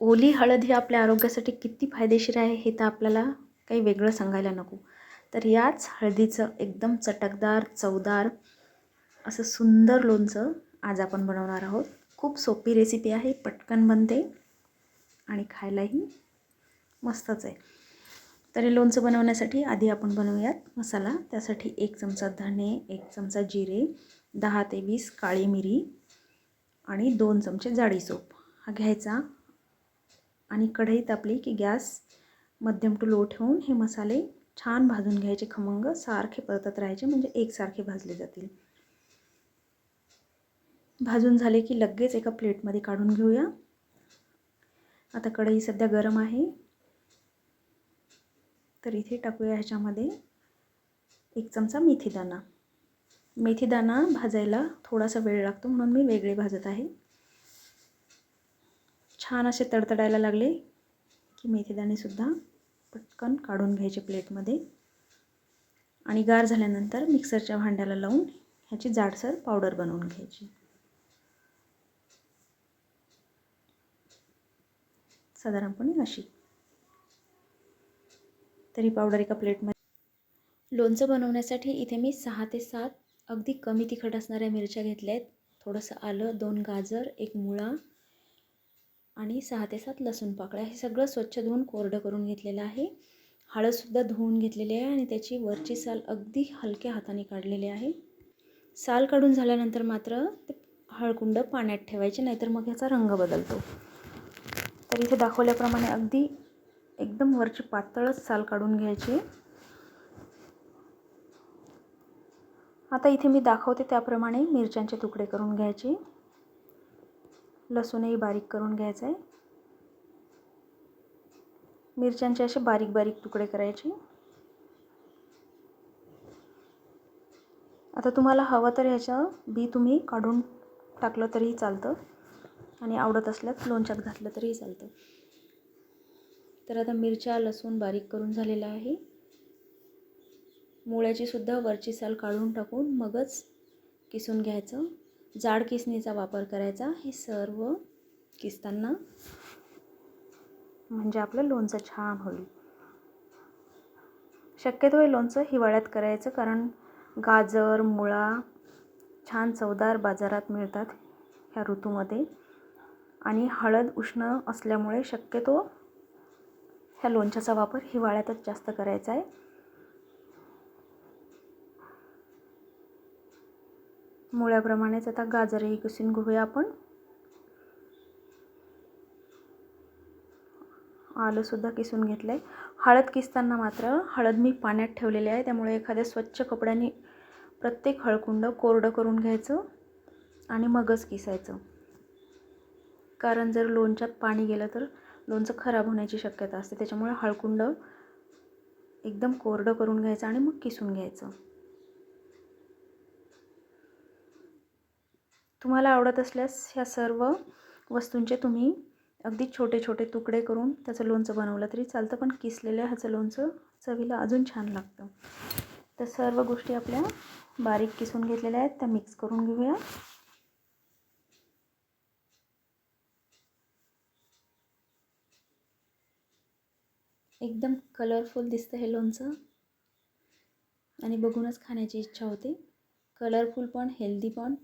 ओली हळद ही आपल्या आरोग्यासाठी किती फायदेशीर आहे हे तर आपल्याला काही वेगळं सांगायला नको. तर याच हळदीचं एकदम चटकदार चवदार असं सुंदर लोणचं आज आपण बनवणार आहोत. खूप सोपी रेसिपी आहे पटकन बनते आणि खायलाही मस्तच आहे. तर हे लोणचं बनवण्यासाठी आधी आपण बनवूयात मसाला. त्यासाठी एक चमचा धणे एक चमचा जिरे दहा ते वीस काळी मिरी आणि दोन चमचे जाडी सोप. हा घ्यायचा. आणि कढई तापली की गॅस मध्यम टू लो ठेवून हे मसाले छान भाजून घ्यायचे. खमंग सारखे परतत राहायचे म्हणजे एकसारखे भाजले जातील. भाजून झाले की लगेच एका प्लेटमध्ये काढून घेऊया. आता कढई सध्या गरम आहे. तर इथे टाकूया ह्याच्यामध्ये एक चमचा मेथीदाणा. मेथीदाणा भाजायला थोडासा वेळ लागतो म्हणून मी वेगळे भाजत आहे. छान असे तडतडायला लागले की मेथीदाणेसुद्धा पटकन काढून घ्यायचे प्लेटमध्ये. आणि गार झाल्यानंतर मिक्सरच्या भांड्याला लावून ह्याची जाडसर पावडर बनवून घ्यायची. साधारणपणे अशी. तरी पावडर एका प्लेटमध्ये. लोणचं बनवण्यासाठी इथे मी सहा ते सात अगदी कमी तिखट असणाऱ्या मिरच्या घेतल्या आहेत थोडंसं आलं दोन गाजर एक मुळा आणि सहा ते सात लसूण पाकळ्या हे सगळं स्वच्छ धुवून कोरडं करून घेतलेलं आहे. हळदसुद्धा धुवून घेतलेली आहे आणि त्याची वरची साल अगदी हलक्या हाताने काढलेली आहे. साल काढून झाल्यानंतर मात्र ते हळकुंड पाण्यात ठेवायचे नाहीतर मग ह्याचा रंग बदलतो. तर इथे दाखवल्याप्रमाणे अगदी एकदम वरची पातळच साल काढून घ्यायची. आता इथे मी दाखवते त्याप्रमाणे मिरच्यांचे तुकडे करून घ्यायचे. लसूणही बारीक करून घ्यायचं आहे. मिरच्यांचे असे बारीक बारीक तुकडे करायचे. आता तुम्हाला हवं तर ह्याचं बी तुम्ही काढून टाकलं तरीही चालतं. आणि आवडत असल्यास लोणच्यात घातलं तरीही चालतं. तर आता मिरच्या लसूण बारीक करून झालेला आहे. मुळ्याची सुद्धा वरची साल काढून टाकून मगच किसून घ्यायचं. जाड किसणीचा वापर करायचा. हे सर्व किसताना म्हणजे आपलं लोणचं छान होईल. शक्यतो हे लोणचं हिवाळ्यात करायचं कारण गाजर मुळा छान चवदार बाजारात मिळतात ह्या ऋतूमध्ये. आणि हळद उष्ण असल्यामुळे शक्यतो ह्या लोणच्याचा वापर हिवाळ्यातच जास्त करायचा आहे. मुळ्याप्रमाणेच आता गाजरही किसून घेऊया आपण. आलंसुद्धा किसून घेतलं आहे हळद किसताना मात्र हळद मी पाण्यात ठेवलेली आहे त्यामुळे एखाद्या स्वच्छ कपड्याने प्रत्येक हळकुंड कोरडं करून घ्यायचं आणि मगच किसायचं. कारण जर लोणच्यात पाणी गेलं तर लोणचं खराब होण्याची शक्यता असते त्याच्यामुळे हळकुंड एकदम कोरडं करून घ्यायचं आणि मग किसून घ्यायचं. तुम्हाला आवडत असल्यास ह्या सर्व वस्तूंचे तुम्ही अगदी छोटे छोटे तुकडे करून त्याचं लोणचं बनवलं तरी चालतं पण किसलेल्या ह्याचं लोणचं चवीला अजून छान लागतं. तर सर्व गोष्टी आपल्या बारीक किसून घेतलेल्या आहेत त्या मिक्स करून घेऊया. एकदम कलरफुल दिसतं हे लोणचं. आणि बघूनच खाण्याची इच्छा होते. कलरफुल पण हेल्दी पण.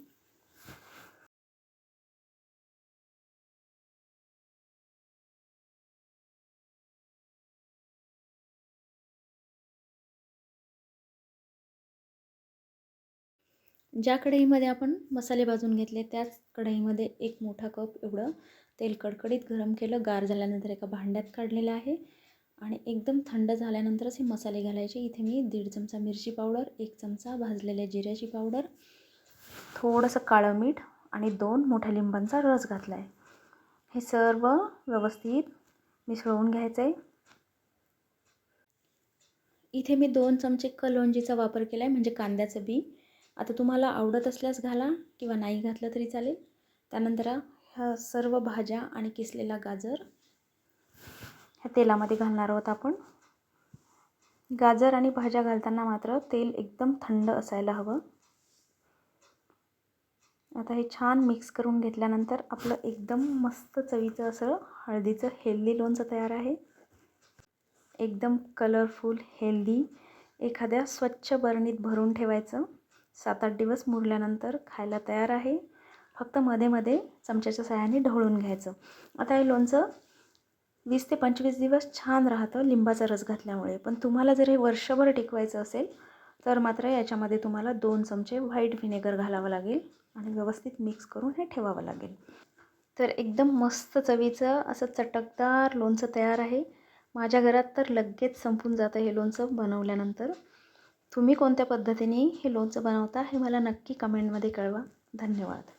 ज्या कढईमध्ये आपण मसाले भाजून घेतले त्याच कढईमध्ये एक मोठा कप एवढं तेल कडकडीत गरम केलं. गार झाल्यानंतर एका भांड्यात काढलेलं आहे आणि एकदम थंड झाल्यानंतरच हे मसाले घालायचे. इथे मी दीड चमचा मिरची पावडर एक चमचा भाजलेल्या जिऱ्याची पावडर थोडंसं काळं मीठ आणि दोन मोठ्या लिंबांचा रस घातला आहे हे सर्व व्यवस्थित मिसळवून घ्यायचं आहे इथे मी दोन चमचे कलोंजीचा वापर केला आहे म्हणजे कांद्याचं बी. आता तुम्हाला आवडत असल्यास घाला किंवा नाही घातलं तरी चालेल. त्यानंतर ह्या सर्व भाज्या आणि किसलेला गाजर ह्या तेलामध्ये घालणार आहोत आपण. गाजर आणि भाज्या घालताना मात्र तेल एकदम थंड असायला हवं. आता हे छान मिक्स करून घेतल्यानंतर आपलं एकदम मस्त चवीचं असं हळदीचं हेल्दी लोणचं तयार आहे. एकदम कलरफुल हेल्दी एखाद्या स्वच्छ बरणीत भरून ठेवायचं. सात आठ दिवस मुरल्यानंतर खायला तयार आहे. फक्त मध्ये मध्ये चमच्याच्या सहाय्याने ढवळून घ्यायचं. आता हे लोणचं वीस ते पंचवीस दिवस छान राहतं लिंबाचा रस घातल्यामुळे. पण तुम्हाला जर हे वर्षभर टिकवायचं असेल तर मात्र याच्यामध्ये तुम्हाला दोन चमचे व्हाईट व्हिनेगर घालावं लागेल आणि व्यवस्थित मिक्स करून हे ठेवावं लागेल. तर एकदम मस्त चवीचं असं चटकदार लोणचं तयार आहे. माझ्या घरात तर लगेच संपून जातं हे लोणचं बनवल्यानंतर. तुम्ही कोणत्या पद्धतीने हे लोणचं बनवता हे मला नक्की कमेंटमध्ये कळवा. धन्यवाद.